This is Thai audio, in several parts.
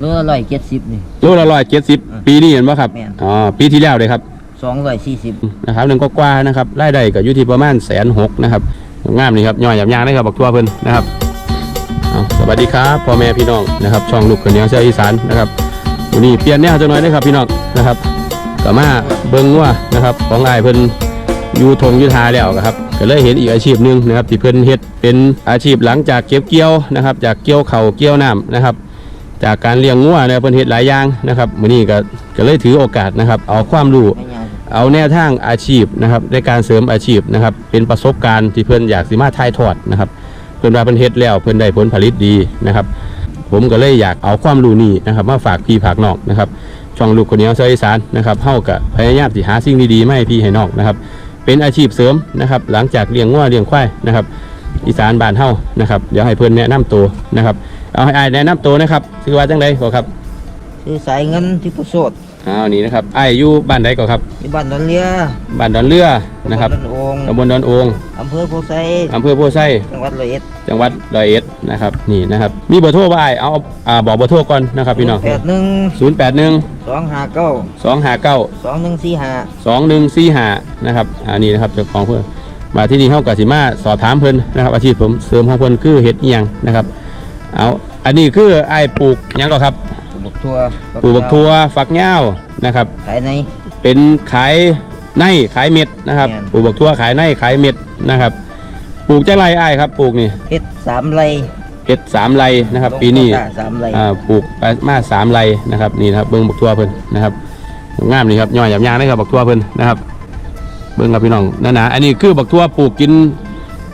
โลละร้อยเจ็ดสิบนี่ โลละร้อยเจ็ดสิบปีนี้เห็นป่ะครับแม่น อ๋อปีที่แล้วเลยครับ สองร้อยสี่สิบนะครับหนึ่งก็กว่าๆนะครับรายได้ก็อยู่ที่ประมาณแสนหกนะครับงามนี่ครับย่อยหยาบยางนะครับบักทั่วเพิ่นนะครับเอาสวัสดีครับพ่อแม่พี่น้องนะครับ ช่องลูกขนเหนียวเสียอีสานนะครับวันนี้เปลี่ยนแนวจังหน่อยนะครับพี่น้องนะครับก็มาเบิ่งว่านะครับของอ้ายเพิ่นอยู่ทงอยุทาแล้วครับก็เลยเห็นอีกอาชีพหนึงนะครับที่เพิ่นเฮ็ดเป็นอาชีพหลังจากเก็บเกี่ยวนะครับ จากเกี่ยวเข่าวเกี่ยวน้ำนะครับ จากการเลี้ยงงัวเนี่ยเพิ่นเฮ็ดหลายอย่างนะครับมื้อนี้ก็ก็เลยถือโอกาสนะครับ เอาความรู้ไม่ยากเอาแนวทางอาชีพนะครับในการเสริมอาชีพนะครับ เป็นประสบการณ์ที่เพื่อนอยากสิมาถ่ายทอดนะครับ เพื่อนว่าเพื่อนเฮ็ดแล้วเพื่อนได้ผลผลิตดีนะครับ ผมก็เลยอยากเอาความรู้นี้นะครับมาฝากพี่ฝากน้องนะครับ ช่องลูกคนเหนี้ยวเซออีสานนะครับเฮากับพยายามที่หาสิ่งดีๆมาให้พี่ให้น้องนะครับ เป็นอาชีพเสริมนะครับ หลังจากเลี้ยงงัวเลี้ยงควายนะครับ อีสานบ้านเฮานะครับ เดี๋ยวให้เพื่อนแนะนำตัวนะครับ เอาให้อายแนะนำตัวนะครับชื่อว่าจังไดก่อนครับคือสายเงินที่ผู้โสดอ้าวนี่นะครับอายอยู่บ้านใดก่อนครับที่บ้านดอนเลียบ้านดอนเรือนะครับตำบลดอนโองตำบลดอนโองอำเภอโพไซอำเภอโพไซจังหวัดร้อยเอ็ดจังหวัดร้อยเอ็ดนะครับนี่นะครับมีเบอร์โทรบ่อ้ายเอาอ่าบอกเบอร์โทรก่อนนะครับพี่น้องแปดหนึ่งศูนย์แปดหนึ่งสองห้าเก้าสองห้าเก้าสองหนึ่งสี่ห้าสองหนึ่งสี่ห้านะครับอันนี้นะครับเจ้าของเพื่อนมาที่นี่เฮากสิมาสอบถามเพิ่นนะครับอาชีพผมเสริมของเพิ่นคือเฮ็ดอีหยังนะครับ เอาอันนี้คือไอ้ายปลูกหยังก็ครับปลูกทั่วปลูกบักทั่วฝักยาวนะครับ ขายใน เป็นขายในขายเม็ดนะครับแม่น ปลูกบักทั่วขายในขายเม็ดนะครับ ปลูกจะไรไอ้ายครับ ปลูกนี่เฮ็ดสามไรเฮ็ดสามไรนะครับ ปีนี้ลงโควต้าสามไรอ่าปลูกไปมาสามไรนะครับนี่นะครับเบิ้งบักทั่วเพิ่นนะครับงามนี่ครับย่อยหยาบยางนะครับบักทั่วเพิ่นนะครับ เบิ้งครับพี่น้องนั่นนะอันนี้คือบักทั่วปลูกกิน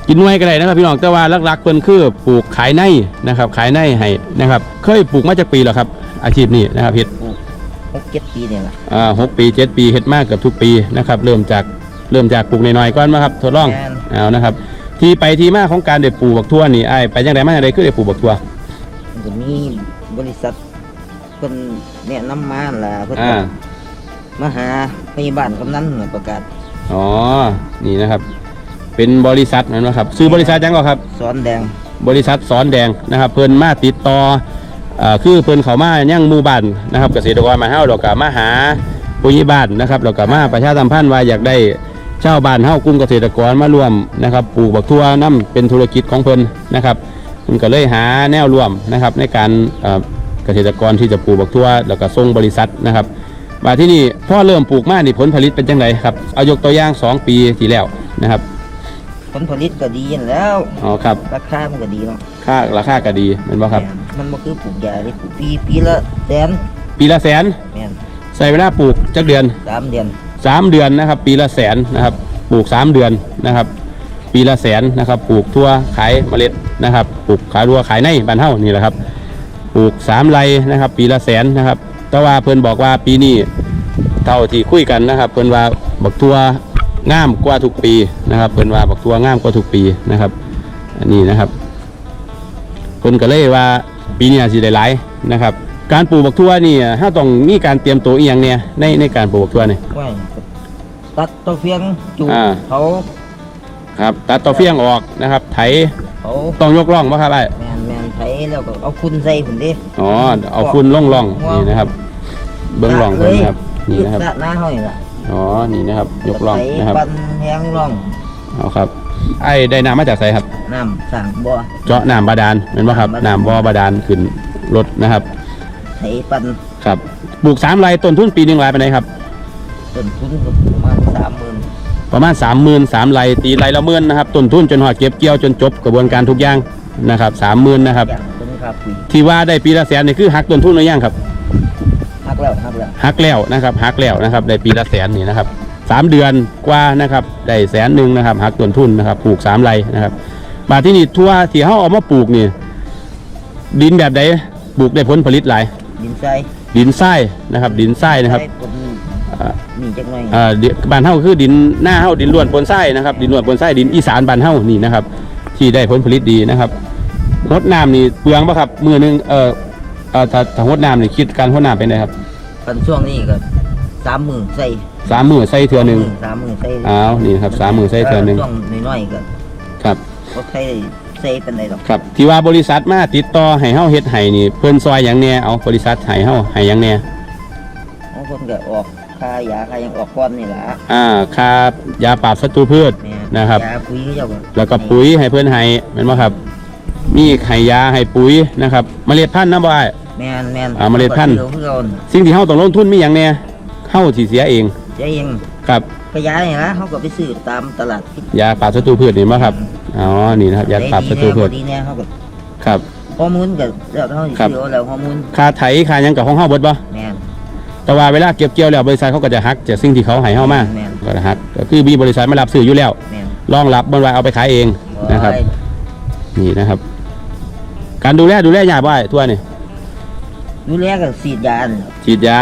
กินหน่วยก็ได้นะครับ พี่น้องแต่ว่าหลักๆเพิ่นคือปลูกขายในนะครับ ขายในให้นะครับ เคยปลูกมาจากปีแล้วครับ อาชีพนี้นะครับเฮ็ดปลูกหกเจ็ดปีเนี่ยแหละอ่าหกปีเจ็ดปีเฮ็ดมากเกือบทุกปีนะครับ เริ่มจากเริ่มจากปลูกน้อยๆก่อนมาครับทดลองแม่นเอานะครับ ที่ไปที่มาของการได้ปลูกบักทั่วนี่ไอ้ายไปจังไดมาจังไดคือได้ปลูกบักทั่วมันก็มีบริษัทเพิ่นแนะนำมาล่ะเพิ่นก็อ่ามาหาพยาบาลกำนันน่ะประกาศอ๋อนี่นะครับ เป็นบริษัทนั่นนะครับซื้อบริษัทยังก็ครับ สอนแดงบริษัทสอนแดงนะครับ เพิ่นมาติดต่ออ่าคือเพิ่นเขามายังหมู่บ้านนะครับเกษตรกรมาเฮาเราก็มาหาผู้ใหญ่บ้านนะครับเราก็มาประชาสัมพันธ์ว่าอยากได้ชาวบ้านเฮากลุ่มเกษตรกรมาร่วมนะครับปลูกบักทั่วน้ำเป็นธุรกิจของเพิ่นนะครับเพิ่นก็เลยหาแนวร่วมนะครับในการเอ่อเกษตรกรที่จะปลูกบักทั่วแล้วก็ส่งบริษัทนะครับมาที่นี่พ่อเริ่มปลูกมานี่ผลผลิตเป็นจังไดครับเอายกตัวอย่าง 2 ปีที่แล้วนะครับ ผลผลิตก็ดีนั่นแล้ว อ๋อครับ ราคามันก็ดีเนาะค่าราคาก็ดีแม่นบ่ครับมันบ่คือปลูกยาเลยปลูกปีปีละแสนปีละแสนแม่นใส่เวลาปลูกจักเดือน สามเดือน3เดือนนะครับ ปีละแสนนะครับ ปลูก3เดือนนะครับ ปีละแสนนะครับ ปลูกทั่วขายเมล็ดนะครับ ปลูกขายรัวขายในบ้านเฮานี่แหละครับ ปลูก3ไรนะครับ ปีละแสนนะครับ แต่ว่าเพิ่นบอกว่าปีนี้เท่าที่คุยกันนะครับ เพิ่นว่าบักทั่ว งามกว่าทุกปีนะครับเพิ่นว่าบักทั่วงามกว่าทุกปีนะครับ อันนี้นะครับเพิ่นก็เลยว่าปีนี้อาจสิได้หลายนะครับ การปลูกบักทั่วนี่ถ้าต้องมีการเตรียมตัวอีหยังเนี่ยในในการปลูกบักทั่วนี่ไว้ตัดตัวเฟียงจูบอ่า เขาครับตัดต่อเฟี้ยงออกนะครับ ไถเขาต้องยกร่องป่ะครับไอ้แม่นแม่นไถแล้วก็เอาคุณใส่พุ่นเด้อ๋อเอาฝุ่นล่องร่องนี่นะครับ เบื้องร่องเพิ่นนะครับนี่นะครับ สระหน้าห้อยล่ะ อ๋อ นี่นะครับ ยกร่องไถนะครับปั่นแหงร่องเอาครับ ไอ้ได้น้ำมาจากไสครับ น้ำสั่งบ่อเจาะน้ำบาดาลเป็นป่ะครับน้ำบาดาลน้ำบ่อบาดาลขึ้นรถนะครับไถปั่นครับปลูกสามไรต้นทุนปีหนึ่งไรไปไหนใดครับ ต้นทุนก็ประมาณสามหมื่นประมาณสามหมื่นสามไรตีไรละหมื่นนะครับต้นทุนจนหอดเก็บเกี่ยวจนจบกระบวนการทุกอย่างนะครับสามหมื่นนะครับ อย่างต้นครับปุ๋ยที่ว่าได้ปีละแสนนี่คือหักต้นทุนหรือยังครับหัก แล้วหักแล้วหักแล้วนะครับหักแล้วนะครับได้ปีละแสนนี่นะครับสามเดือนกว่านะครับได้แสนหนึ่งนะครับหักต้นทุนนะครับปลูกสามไรนะครับบาดที่นี่ทั่วที่เขาเอามาปลูกนี่ดินแบบใดปลูกได้ผลผลิตหลายดินทรายดินทรายนะครับดินทรายนะครับใส่ต้นอ่านี่จักหน่อยอ่าเดี๋ยวบ้านเฮาคือดินหน้าเฮาดินล้วนปนทรายนะครับดินล้วนปนทรายดินอีสานบ้านเฮานี่นะครับ ที่ได้ผลผลิตดีนะครับรดน้ำนี่เปลืองปะครับมือหนึงเออเอ่อถ้าถ้ารดน้ำนี่คิดการรดน้ำเป็นไงครับ ปันช่วงนี้ก็สามหมื่นใส่สามมือใส่เทือหนึ่งสามหมื่นใส่อ้าวนี่ครับสามมือใส่เทือหนึ่งช่วงน้อยๆก็ครับก็ใส่เซเป็นไรหรอกครับที่ว่าบริษัทมาติดต่อให้เฮาเฮ็ดให้นี่เพิ่นซอยหยังแหน่เอาบริษัทให้เฮาให้หยังแหน่บางคนก็ออกค่ายาค่ายังออกก้อนนี่แหละอ่าค่ายาปราบศัตรูพืชแม่นะครับยาปุ๋ยเจ้าแล้วก็ปุ๋ยให้เพิ่นให้แม่นบ่ครับ มีให้ยาให้ปุ๋ยนะครับเมล็ดพันธุ์นะบ่อ้าย แม่นแม่นอ่าเมล็ดพันธุ์เพื่อเอาสิ่งที่เฮาต้องลงทุนมีหยังแหน่เฮาสิเสียเองเจ๊เองครับก็ยาเนี่ยนะเขาก็ไปซื้อตามตลาดยาปราบศัตรูพืชนี่บ่ครับอ๋อนี่นะครับยาปราบศัตรูพืชดีแน่เขาก็ครับ ฮอร์โมนก็แล้วเขาสิครับซื้อเอาแล้วฮอร์โมนค่าไถค่าหยังกับของเฮาเบิดบ่แม่น แต่ว่าเวลาเก็บเกี่ยวแล้วบริษัทเขาก็จะหักจากสิ่งที่เขาให้เฮามาแม่น ก็จะหักก็คือมีบริษัทมารับซื้ออยู่แล้วแม่นรองรับบนไว้เอาไปขายเองนะครับ โอ้ยนี่นะครับ การดูแลดูแลยากบ่อ้ายทั่วนี่ ดูแลก็ฉีดยาอันครับฉีดยา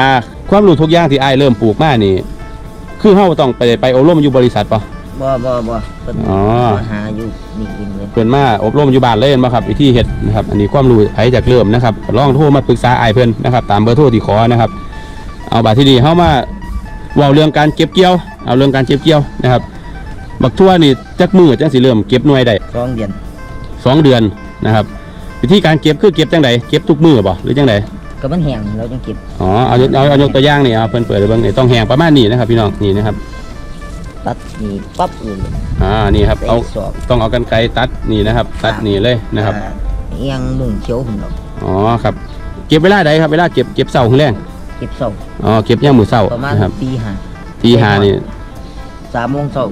ความรู้ทุกอย่างที่อ้ายเริ่มปลูกมานี่ คือเฮาต้องไปไปอบรมอยู่บริษัทปะ บ่บ่บ่เพิ่นอ๋อ มาหาอยู่นี่กินเลยเพิ่นมาอบรมอยู่บ้านเลยมาครับวิธีเฮ็ดนะครับอันนี้ความรู้ไผจากเริ่มนะครับลองโทรมาปรึกษาอ้ายเพิ่นนะครับตามเบอร์โทรที่ขอนะครับ เอาบัดที่นี่เฮามาเว้าเรื่องการเก็บเกี่ยว เอาเรื่องการเก็บเกี่ยวนะครับบักทั่วนี่จักมือจังสิเริ่มเก็บหน่วยได้ สองเดือนสองเดือนนะครับวิธีการเก็บคือเก็บจังไดเก็บทุกมือบ่หรือจังได ก็มันแห้งเราจังเก็บอ๋อเอาเอาเอายกตัวอย่างนี่เอาเพิ่นเปิดให้เบิ่งนี่ต้องแห้งประมาณนี้นะครับ พี่น้องนี่นะครับตัดนี่ปั๊บเลยอ่านี่ครับใส่เอาสอบต้องเอากันไกรตัดนี่นะครับ ตัดนี่เลยนะครับอ่าเอียงมุ่งเขียวหุ่นดอกอ๋อครับ เก็บเวลาใดครับเวลาเก็บเก็บเสาร์ของแรงเก็บเศร้าอ๋อเก็บย่างมือเสาร์ประมาณนะครับตีห้าตีหานี่สามโมงเช้า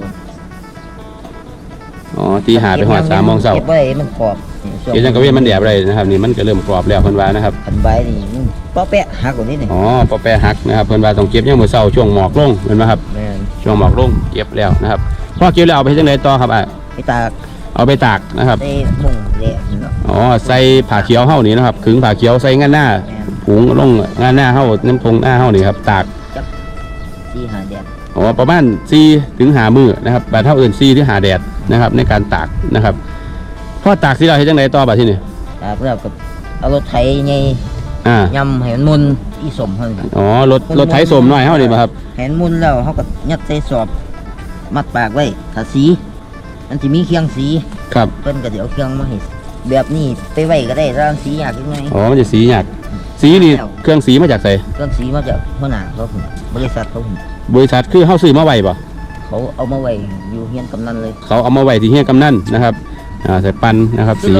อ๋อตีหาไปหอดสามโมงเสาร์เก็บไว้ให้มันกรอบนี่ช่ว เก็บจังกระเวียนมันแดดอะไรนะครับนี่มันก็เริ่มกรอบแล้วเพิ่นว่านะครับอันใบนี่มันป๊อแปะหักกว่านี้นี่อ๋อปอแปรหักนะครับเพิ่นว่าต้องเก็บย่างมือเสาร์ช่วงหมอกลงเห็นไหมครับแม่นช่วงหมอกลงเก็บแล้วนะครับพอเก็บแล้วเอาไปเฮ็ดจังไดต่อครับอะไปตากเอาไปตากนะครับ ได้มุ่งแหลกนี่เนาะอ๋อใส่ผ้าเขียวเฮานี่นะครับขึงผ้าเขียวใส่งานหน้าแม่นผงลงงานหน้าเฮาน้ำทงหน้าเฮานี่ครับตากตีห้าแดดอ๋อประมาณ4ถึง5มื้อนะครับบาดเท่าอื่น4ถึง5แดดนะครับในการตากนะครับ พอตากสิเราเฮ็ดจังไดต่อบัดทีนี้ตากแล้วก็เอารถไถไงอ่า ยำให้มันมุนอีสมเฮานี่อ๋อ รถรถไถสมหน่อยเฮานี่บ่ครับ ให้มันมุนแล้วเฮาก็ยัดใส่สอบ มัดปากไว้ถ้าสีมันสิมีเครื่องสีครับ เพิ่นก็สิเอาเครื่องมาให้แบบนี้ไปไว้ก็ได้ร้านสียากจังไง อ๋อ มันจะสีหยากสีนี่เครื่องสีมาจากไสเครื่องสีมาจากหัวหน้าเขาพุ่นบริษัทเขาพุ่นบริษัทคือเฮาซื้อมาไว้บ่ เขาเอามาไว้อยู่เฮียนกำนันเลย เขาเอามาไว้ที่เฮียกำนันนะครับ อ่าใส่ปันนะครับสี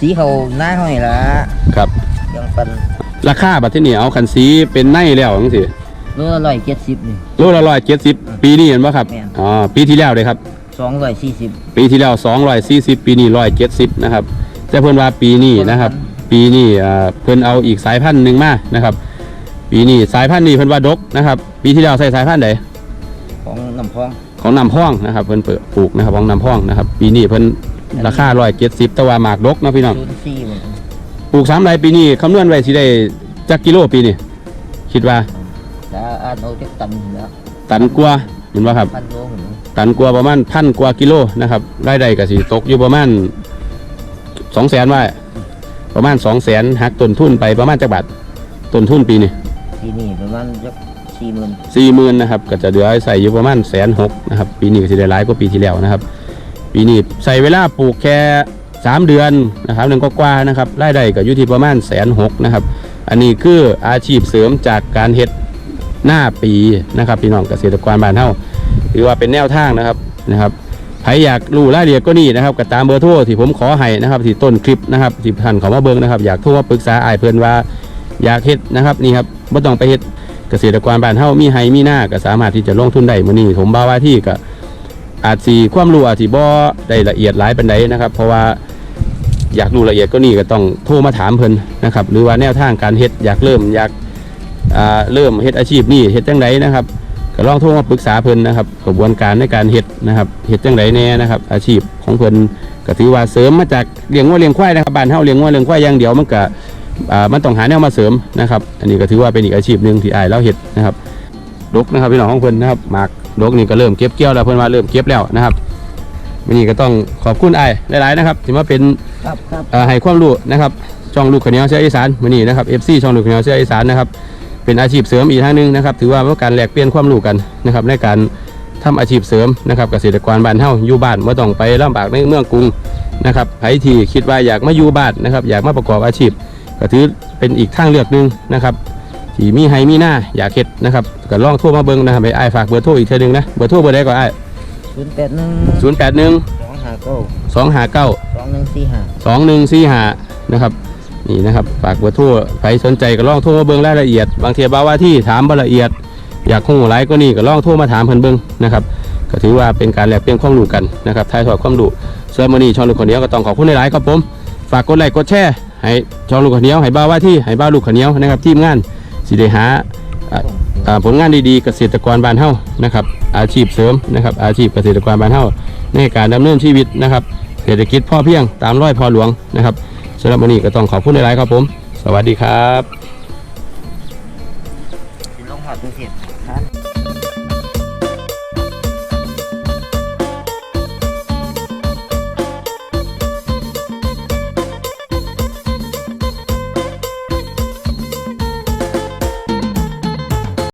สีเขาหน้าเขานี่ละครับเครื่องปันราคาบัดที่นี่เอาคันสีเป็นในแล้วจังซี่โลละร้อยเจ็ดสิบนี่ โลละ170ปีนี้เห็นบ่ครับแม่น อ๋อปีที่แล้วเลยครับ สองร้อยสี่สิบ ปีที่แล้ว240 ปีนี้170นะครับแต่เพิ่นว่าปีนี้นะครับ ปีนี้อ่าเพิ่นเอาอีกสายพันธุ์หนึงมานะครับ ปีนี้สายพันธุ์นี้เพิ่นว่าดกนะครับ ปีที่แล้วใส่สายพันธุ์ใดของน้ำพองของน้ำพ่องนะครับ เพิ่นเปิดปลูกนะครับของน้ำพ่องนะครับ ปีนี้เพิ่น ราคา170แต่ว่าหมากดกเนาะพี่น้องศูนย์สี่หมดปลูกสามไร่ปีนี้คำนวณไว้สิได้จักกิโลปีนี้คิดว่าแล้วอ่านเอาจักตันแล้วตันกว่าเห็นว่าครับ พันโลหุ่นตันกว่าประมาณพันกว่ากิโลนะครับรายได้ก็สิตกอยู่ประมาณสองแสนว่าประมาณสองแสนหักต้นทุนไปประมาณจักบาทต้นทุนปีนี้ปีนี้ประมาณจักสี่หมื่นสี่หมื่นนะครับก็จะเหลือใส่อยู่ประมาณแสนหกนะครับปีนี้ก็สิได้หลายกว่าปีที่แล้วนะครับ ปีนี้ใส่เวลาปลูกแค่สามเดือนนะครับหนึ่งกว่าๆนะครับรายได้ก็อยู่ที่ประมาณแสนหกนะครับ อันนี้คืออาชีพเสริมจากการเฮ็ดหน้าปีนะครับพี่น้องเกษตรกรบ้านเฮาถือว่าเป็นแนวทางนะครับนะครับใครอยากรู้รายละเอียดก็นี่นะครับก็ตามเบอร์โทรที่ผมขอให้นะครับที่ต้นคลิปนะครับที่ท่านเขามาเบิ่งนะครับ อยากโทรมาปรึกษาอ้ายเพิ่อนว่าอยากเฮ็ดนะครับนี่ครับบ่ต้องไปเฮ็ดเกษตรกรบ้านเฮามีไห้มีหน้าก็สามารถที่จะลงทุนได้มื้อนี้ผมบ่าว่าที่ก็ อาจสิความรู้อาจสิบ่ได้ละเอียดหลายปานใดนะครับ เพราะว่าอยากรู้ละเอียดก็นี่ก็ต้องโทรมาถามเพิ่นนะครับ หรือว่าแนวทางการเฮ็ดอยากเริ่มอยากเริ่มเฮ็ดอาชีพนี่เฮ็ดจังไดนะครับก็ลองโทรมาปรึกษาเพิ่นนะครับ กระบวนการในการเฮ็ดนะครับเฮ็ดจังไดแน่นะครับ อาชีพของเพิ่นก็ถือว่าเสริมมาจากเลี้ยงวัวเลี้ยงควายนะครับบ้านเฮาเลี้ยงวัวเลี้ยงควายอย่างเดียวมันก็มันต้องหาแนวมาเสริมนะครับ อันนี้ก็ถือว่าเป็นอีกอาชีพหนึ่งที่อายเราเฮ็ดนะครับดกนะครับพี่น้องของเพิ่นนะครับหมาก ดกนี่ก็เริ่มเก็บเกี่ยวแล้วเพิ่นว่าเริ่มเก็บแล้วนะครับวันนี้ก็ต้องขอบคุณอ้ายหลายๆนะครับที่มาเป็นครับครับเอ่อให้ความรู้นะครับช่องลูกขาวเหนียวเชื้ออีสานมื้อนี้นะครับ FC ช่องลูกขาวเหนียวเชื้ออีสานนะครับเป็นอาชีพเสริมอีกทางหนึงนะครับถือว่าเป็นการแลกเปลี่ยนความรู้กันนะครับในการทำอาชีพเสริมนะครับเกษตรกรบ้านเฮาอยู่บ้านบ่ต้องไปลำบากในเมืองกรุงนะครับใครที่คิดว่าอยากมาอยู่บ้านนะครับอยากมาประกอบอาชีพ ก็ถือเป็นอีกทางเลือกหนึ่งนะครับ ที่มีให้มีหน้าอยากเฮ็ดนะครับก็ลองโทรมาเบิ่งนะครับให้อ้ายฝากเบอร์โทรอีกเทื่อหนึงนะเบอร์โทรเบอร์ใดก็อ้ายศูนย์แปดหนึ่งศูนย์แปดหนึ่งสองห้าเก้าสองห้าเก้าสองหนึ่งสี่ห้าสองหนึ่งสี่ห้านะครับนี่นะครับฝากเบอร์โทรใครสนใจก็ลองโทรมาเบิ่งรายละเอียด บางทีบ่าวว่าที่ถามบ่ละเอียด อยากคงหลายก็นี่ก็ลองโทรมาถามเพิ่นเบิ่งนะครับก็ถือว่าเป็นการแลกเปลี่ยนความรู้กันนะครับถ่ายทอดความรู้ส่วนมื้อนี้ช่องลูกคนเดียวก็ต้องขอบคุณหลายๆครับผมฝากกดไลค์กดแชร์ให้ช่องลูกคนเดียวให้บ่าวว่าที่ให้บ่าวลูกคนเดียวนะครับทีมงาน สิได้หาอ่าอ่าผลงานดีๆเกษตรกรบ้านเฮานะครับ อาชีพเสริมนะครับ อาชีพเกษตรกรบ้านเฮาในการดำเนินชีวิตนะครับ เศรษฐกิจพ่อเพียงตามร้อยพ่อหลวงนะครับสำหรับวันนี้ก็ต้องขอบคุณหลายๆครับผม สวัสดีครับลงหอดดูสิครับ